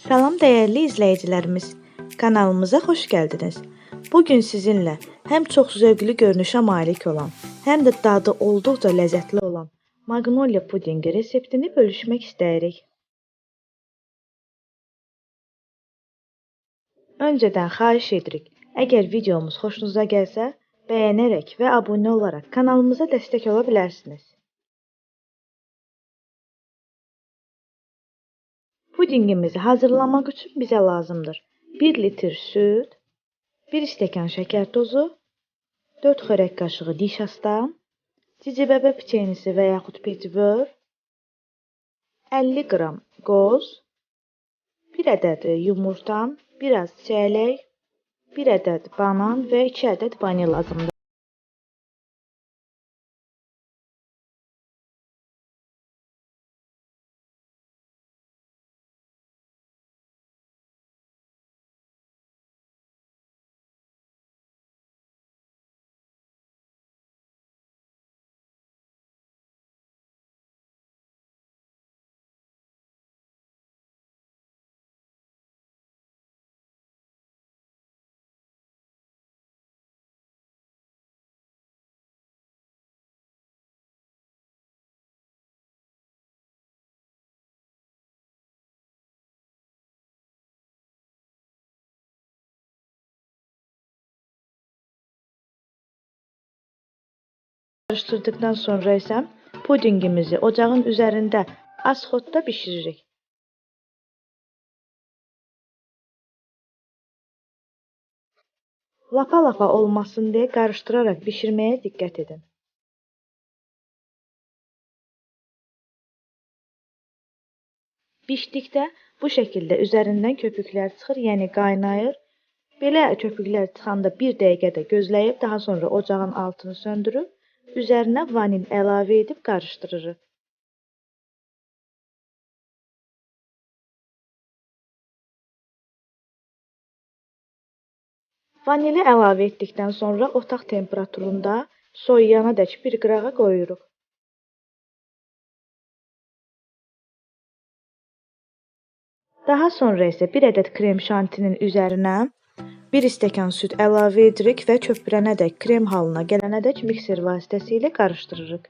Salam dəyərli izləyicilərimiz, kanalımıza xoş gəldiniz. Bu gün sizinlə həm çox zövqlü görünüşə malik olan, həm də dadı olduqca ləzzətli olan Magnolia pudinqi reseptini bölüşmək istəyirik. Öncədən xahiş edirik, əgər videomuz xoşunuza gəlsə, bəyənərək və abunə olaraq kanalımıza dəstək ola bilərsiniz. Pudinqimizi hazırlamaq üçün bizə lazımdır 1 litr süd, 1 stəkan şəkər tozu, 4 xörək qaşığı nişasta, cicibəbə piçenisi və yaxud petivör, 50 qram qoz, 1 ədəd yumurta, biraz çəllək, 1 ədəd banan və 2 ədəd vanil lazımdır. Karıştırdıktan sonra isə pudinqimizi ocağın üzərində az xodda bişiririk. Lapa-lapa olmasın deyə qarışdıraraq bişirməyə diqqət edin. Bişdikdə bu şəkildə üzərindən köpüklər çıxır, yəni qaynayır. Belə köpüklər çıxanda 1 dəqiqə də gözləyib daha sonra ocağın altını söndürüb üzərinə vanil əlavə edib qarışdırırıq. Vanili əlavə etdikdən sonra otaq temperaturunda soyuyanadək bir qırağa qoyuruq. Daha sonra isə 1 ədəd krem şantinin üzərinə 1 stəkan süd əlavə edirik və köpürənədək krem halına gələnədək mikser vasitəsilə qarışdırırıq.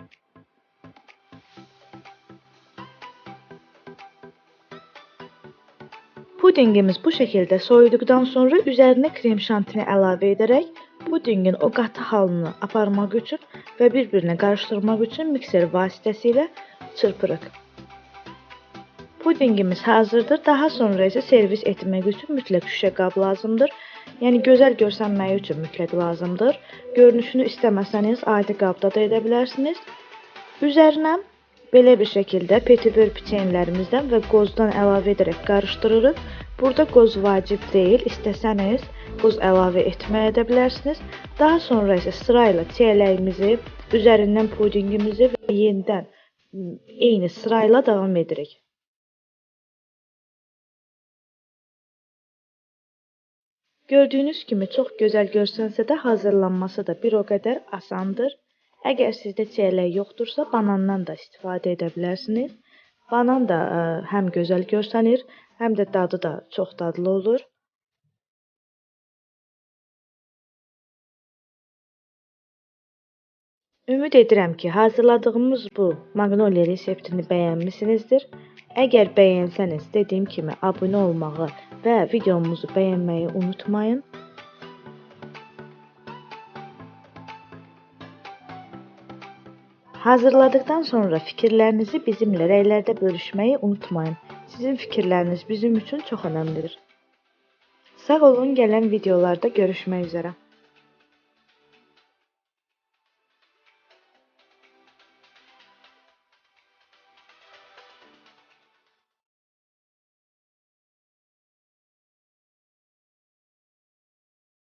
Pudinqimiz bu şəkildə soyuduqdan sonra üzərinə krem şantini əlavə edərək pudinqin o qatı halını aparmaq üçün və bir-birinə qarışdırmaq üçün mikser vasitəsilə çırpırıq. Pudinqimiz hazırdır. Daha sonra isə servis etmək üçün mütləq şüşə qab lazımdır. Yəni gözəl görsənməyi üçün mütləq lazımdır. Görünüşünü istəməsəniz adi qabda da edə bilərsiniz. Üzərinə belə bir şəkildə petivör piçenlərimizdən və qozdan əlavə edərək qarışdırırıq. Burada qoz vacib deyil. İstəsəniz qoz əlavə etməyə də bilərsiniz. Daha sonra isə sırayla çiyələyimizi, üzərindən pudinqimizi və yenidən eyni sırayla davam edirik. Gördüyünüz kimi çox gözəl görsənsə də hazırlanması da bir o qədər asandır. Əgər sizdə çiyələk yoxdursa, banandan da istifadə edə bilərsiniz. Banan da ə, həm gözəl görsənir, həm də dadı da çox dadlı olur. Ümid edirəm ki, hazırladığımız bu Magnolia reseptini bəyənmisinizdir. Əgər bəyənsəniz, dediyim kimi abunə olmağı və videomuzu bəyənməyi unutmayın. Hazırladıktan sonra fikirlərinizi bizimlə rəylərdə bölüşməyi unutmayın. Sizin fikirləriniz bizim üçün çox önəmlidir. Sağ olun, gələn videolarda görüşmək üzrə.